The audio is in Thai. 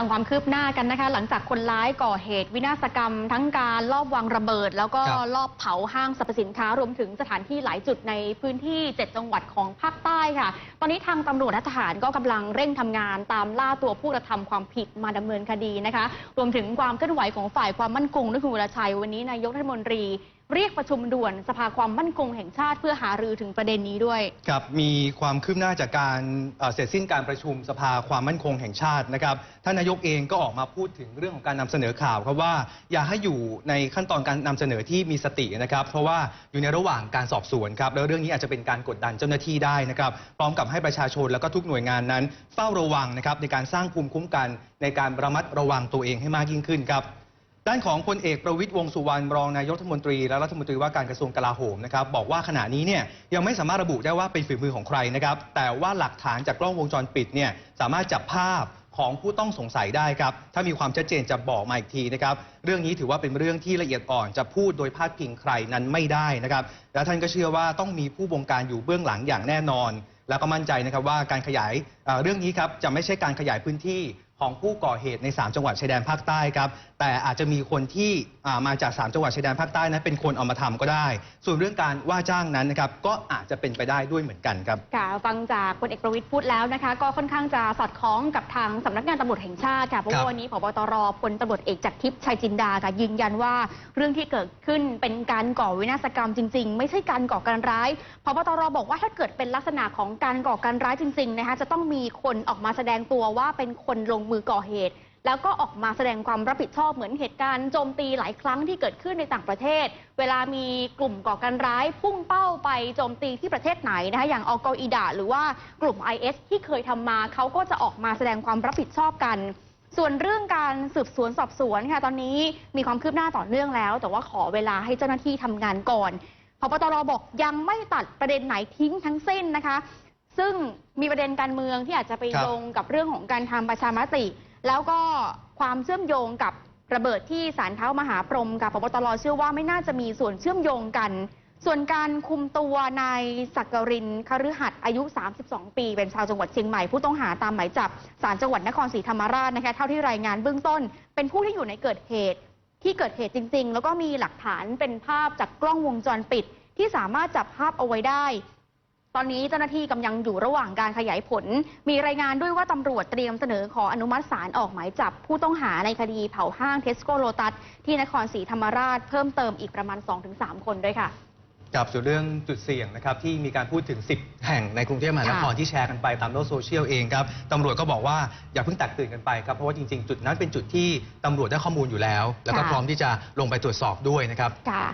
ตามความคืบหน้ากันนะคะ หลังจากคนร้ายก่อเหตุวินาศกรรม ทั้งการลอบวางระเบิด แล้วก็ครับลอบเผาห้างสรรพสินค้ารวมถึงสถานที่หลายจุดในพื้นที่ 7 จังหวัดของภาคใต้ค่ะ ตอนนี้ทางตำรวจและทหารก็กำลังเร่งทำงาน ตามล่าตัวผู้กระทำความผิดมาดำเนินคดีนะคะ รวมถึงความเคลื่อนไหวของฝ่ายความมั่นคงด้วยคุณวรชัยวันนี้นายกรัฐมนตรี เรียกประชุมด่วนสภาความมั่นคงแห่งชาติเพื่อหารือถึงประเด็นนี้ด้วยครับมีความคืบหน้าจากการเอ่อเสร็จสิ้นการประชุมสภาความมั่นคงแห่งชาตินะครับท่านนายกเองก็ออกมาพูดถึงเรื่องของการนำเสนอข่าวครับว่าอย่าให้อยู่ในขั้นตอนการนำเสนอที่มีสตินะครับ เพราะว่าอยู่ในระหว่างการสอบสวนครับแล้วเรื่องนี้อาจจะเป็นการกดดันเจ้าหน้าที่ได้นะครับพร้อมกับให้ประชาชนแล้วก็ทุกหน่วยงานนั้น เฝ้าระวังนะครับในการสร้างภูมิคุ้มกัน ในการระมัดระวังตัวเองให้มากยิ่งขึ้นครับ ด้านของพลเอกประวิตยวงษ์สุวรรณรองนายกรัฐมนตรีและรัฐมนตรีว่าการกระทรวงกลาโหมนะครับบอกว่าขณะนี้เนี่ยยังไม่สามารถระบุได้ว่าเป็นฝีมือของใครนะครับแต่ว่าหลักฐานจากกล้องวงจรปิดเนี่ยสามารถจับภาพของผู้ต้องสงสัยได้ครับถ้ามีความชัดเจนจะบอกมาอีกทีนะครับเรื่องนี้ถือว่าเป็นเรื่องที่ละเอียดอ่อนจะพูดโดยพาดพิงใครนั้นไม่ได้นะครับและท่านก็เชื่อว่าต้องมีผู้บงการอยู่เบื้องหลังอย่างแน่นอน แล้วก็มั่นใจนะครับว่าการขยายเอ่อเรื่องนี้ครับจะไม่ใช่การขยายพื้นที่ ของผู้ก่อเหตุใน 3 จังหวัดชายแดนภาคใต้ครับ แต่อาจจะมีคนที่อ่ามาจาก 3 จังหวัดชายแดนภาคใต้นั้นเป็นคนเอามาทำก็ได้ ส่วนเรื่องการว่าจ้างนั้นนะครับก็อาจจะเป็นไปได้ด้วยเหมือนกันครับค่ะฟังจากพลเอกประวิตยพูดแล้วนะคะ ก็ค่อนข้างจะสอดคล้องกับทางสำนักงานตำรวจแห่งชาติค่ะเพราะครัว่าบวันนี้พบตรพลตำรวจเอกจากทิพย์ชัยจินดาค่ะยืนยันว่าเรื่องที่เกิดขึ้นเป็นการก่อวินาศกรรมจริง ๆ ไม่ใช่การก่อการร้ายพบตรบอกว่าถ้าเกิดเป็นลักษณะของการก่อการร้ายจริงๆนะคะจะต้องมีคนออกมาแสดงตัวว่าเป็นคนลงมือก่อเหตุ แล้วก็ออกมาแสดงความรับผิดชอบเหมือนเหตุการณ์โจมตีหลายครั้งที่เกิดขึ้นในต่างประเทศ เวลามีกลุ่มก่อการร้ายพุ่งเป้าไปโจมตีที่ประเทศไหนนะคะอย่างอัลกออิดะหรือว่ากลุ่ม IS ที่เคยทำมาเขาก็จะออกมาแสดงความรับผิดชอบกันส่วนเรื่องการสืบสวนสอบสวนค่ะตอนนี้มีความคืบหน้าต่อเนื่องแล้ว แต่ว่าขอเวลาให้เจ้าหน้าที่ทำงานก่อนพบตรบอกยังไม่ตัดประเด็นไหนทิ้งทั้งสิ้นนะคะ ซึ่งมีประเด็นการเมืองที่อาจจะไปครับ โยงกับเรื่องของการทำประชามติ แล้วก็ความเชื่อมโยงกับระเบิดที่ศาลเท้ามหาพรหมกับพบตรเชื่อว่าไม่น่าจะมีส่วนเชื่อมโยงกัน ส่วนการคุมตัวนายสักกรินคฤหัสถ์อายุ 32 ปี เป็นชาวจังหวัดเชียงใหม่ผู้ต้องหาตามหมายจับศาลจังหวัดนครศรีธรรมราชนะคะเท่าที่รายงานเบื้องต้น เป็นผู้ที่อยู่ในเกิดเหตุ ที่เกิดเหตุจริง ๆ แล้วก็มีหลักฐานเป็นภาพจากกล้องวงจรปิด ที่สามารถจับภาพเอาไว้ได้ ตอนนี้เจ้าหน้าที่กำลังอยู่ระหว่างการขยายผล มีรายงานด้วยว่าตำรวจเตรียมเสนอขออนุมัติศาลออกหมายจับ ผู้ต้องหาในคดีเผาห้างเทสโกโลตัสที่นครศรีธรรมราชเพิ่มเติมอีกประมาณ 2-3 คนด้วยค่ะกับส่วนเรื่องจุดเสี่ยงนะครับที่มีการพูดถึง 10 แห่งในกรุงเทพมหานครค่ะที่แชร์กันไปตามโลกโซเชียลเองครับตำรวจก็บอกว่าอย่าเพิ่งแตกตื่นกันไปครับเพราะว่าจริง ๆ จุดนั้นเป็นจุดที่ตำรวจได้ข้อมูลอยู่แล้ว แล้วก็ค่ะพร้อมที่จะลงไปตรวจสอบด้วยนะครับค่ะ